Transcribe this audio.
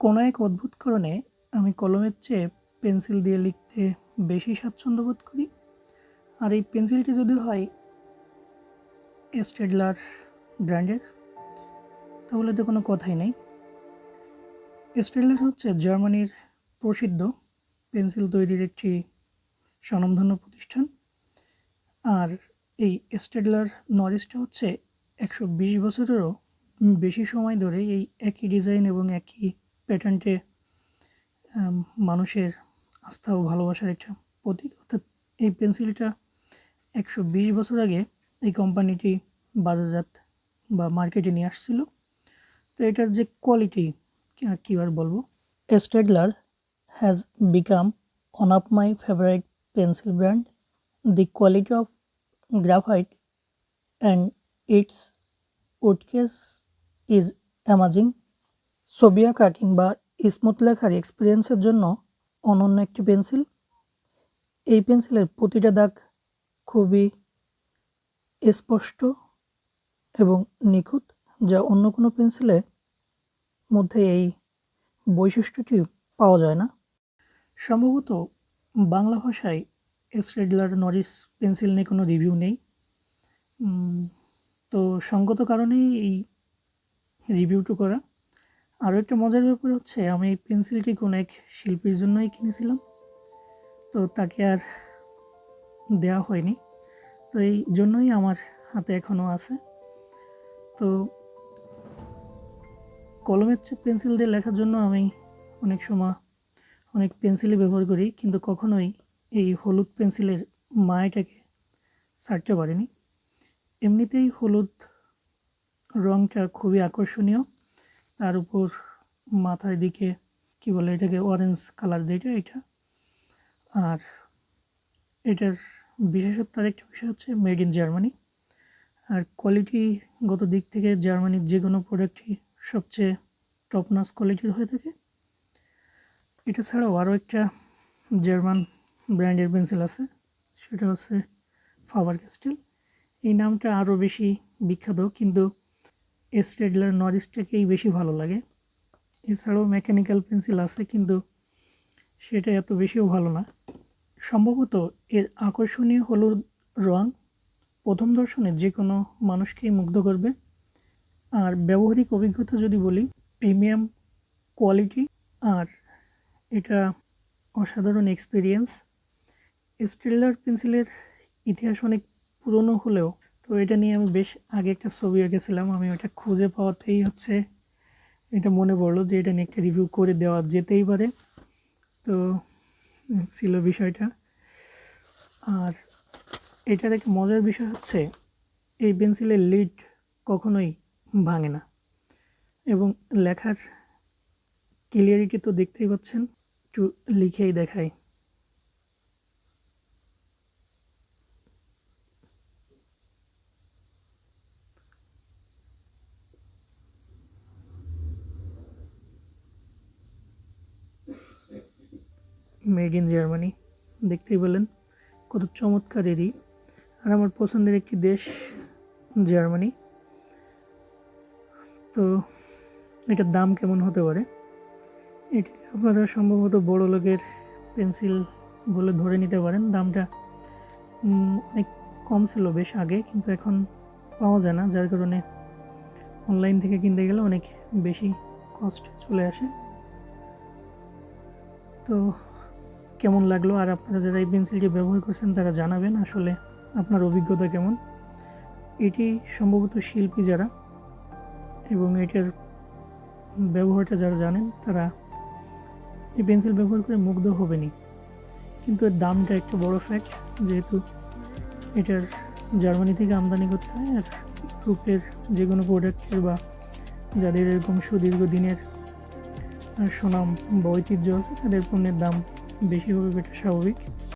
কোনো এক অদ্ভুত কারণে আমি কলমের চেয়ে পেন্সিল দিয়ে লিখতে বেশি স্বাচ্ছন্দ্য বোধ করি। আর এই পেন্সিলটি যদি হয় স্টেডলার ব্র্যান্ডের, তাহলে তো কোনো কথাই নেই। স্টেডলার হচ্ছে জার্মানির প্রসিদ্ধ পেন্সিল তৈরির একটি স্বনামধন্য প্রতিষ্ঠান। আর এই স্টেডলার নরিসটা হচ্ছে একশো বিশ বছরেরও বেশি সময় ধরে এই একই ডিজাইন এবং একই প্যাটার্নটে মানুষের আস্থা ও ভালোবাসার একটা প্রতীক। অর্থাৎ এই পেন্সিলটা একশো বিশ বছর আগে এই কোম্পানিটি বাজারজাত বা মার্কেটে নিয়ে আসছিল। তো এটার যে কোয়ালিটি কী, আর বলব? Staedtler has become one of my favourite pencil brand the quality of graphite and its wood case is amazing ছবি আঁকা কিংবা স্মুথ লেখার এক্সপিরিয়েন্সের জন্য অনন্য একটি পেন্সিল এই পেন্সিলের প্রতিটা দাগ খুবই স্পষ্ট এবং নিখুঁত, যা অন্য কোনো পেন্সিলে মধ্যে এই বৈশিষ্ট্যটি পাওয়া যায় না। সম্ভবত বাংলা ভাষায় স্টেডলার নরিস পেন্সিল নিয়ে কোনো রিভিউ নেই। তো সঙ্গত কারণেই এই রিভিউটু করা। আরও একটা মজার ব্যাপার হচ্ছে, আমি এই পেন্সিলটি কোনো এক শিল্পীর জন্যই কিনেছিলাম। তো তাকে আর দেওয়া হয়নি। তো এই জন্যই আমার হাতে এখনও আছে। তো কলমের চেয়ে পেন্সিল দিয়ে লেখার জন্য আমি অনেক সময় অনেক পেন্সিলই ব্যবহার করি, কিন্তু কখনোই এই হলুদ পেন্সিলের মায়াটাকে ছাড়তে পারিনি। এমনিতেই হলুদ রঙটা খুবই আকর্ষণীয়। তার উপর মাথার দিকে, কি বলে এটাকে অরেঞ্জ কালার যেটা, এটা। আর এটার বিশেষত্ব আরেকটা বিষয় হচ্ছে মেড ইন জার্মানি আর কোয়ালিটিগত দিক থেকে জার্মানির যে কোনো প্রোডাক্টই সবচেয়ে টপ নাস কোয়ালিটির হয়ে থাকে। এটা ছাড়াও আরও একটা জার্মান ব্র্যান্ডের পেন্সিল আছে, সেটা হচ্ছে ফাবার ক্যাস্টেল এই নামটা আরও বেশি বিখ্যাত, কিন্তু স্টেডলার নরিসটাকেই বেশি ভালো লাগে। এছাড়াও মেকানিক্যাল পেন্সিল আছে, কিন্তু সেটা এত বেশিও ভালো না। সম্ভবত এর আকর্ষণীয় হলুদ রং। প্রথম দর্শনে যে কোনো মানুষকেই মুগ্ধ করবে। আর ব্যবহারিক অভিজ্ঞতা যদি বলি, প্রিমিয়াম কোয়ালিটি, আর এটা অসাধারণ এক্সপিরিয়েন্স। স্টেলার পেন্সিলের ইতিহাস অনেক পুরনো হলেও তো এটা নিয়ে আমি বেশ আগে একটা ছবি এঁকেছিলাম আমি ওটা খুঁজে পাওয়াতেই হচ্ছে এটা মনে পড়ল যে এটা নিয়ে একটা রিভিউ করে দেওয়া যেতেই পারে। তো ছিল বিষয়টা। আর এটার একটা মজার বিষয় হচ্ছে, এই পেন্সিলের লিড কখনোই ভাঙে না। এবং লেখার ক্লিয়ারিটি তো দেখতেই পাচ্ছেন, একটু লিখেই দেখাই। Made in Germany. দেখতেই বলেন কত চমৎকার এরই আর আমার পছন্দের একটি দেশ জার্মানি। তো এটার দাম কেমন হতে পারে? এটি আপনারা সম্ভবত বড় লোকের পেন্সিল বলে ধরে নিতে পারেন। দামটা অনেক কম ছিল বেশ আগে, কিন্তু এখন পাওয়া যায় না, যার কারণে অনলাইন থেকে কিনতে গেলে অনেক বেশি কস্ট চলে আসে। তো কেমন লাগল আর আপনারা যারা এই পেন্সিলটি ব্যবহার করছেন তারা জানাবেন আসলে আপনার অভিজ্ঞতা কেমন। এটি সম্ভবত শিল্পী যারা এবং এটার ব্যবহারটা যারা জানেন তারা এই পেন্সিল ব্যবহার করে মুগ্ধ হবেনি কিন্তু এর দামটা একটা বড় ফ্যাক্ট যেহেতু এটার জার্মানি থেকে আমদানি করতে হয় আর ইউরোপের যে কোনো প্রোডাক্টের বা যাদের এরকম সুদীর্ঘ দিনের সুনাম বা ঐতিহ্য আছে তাদের পণ্যের দাম বেশি হবে এটা স্বাভাবিক।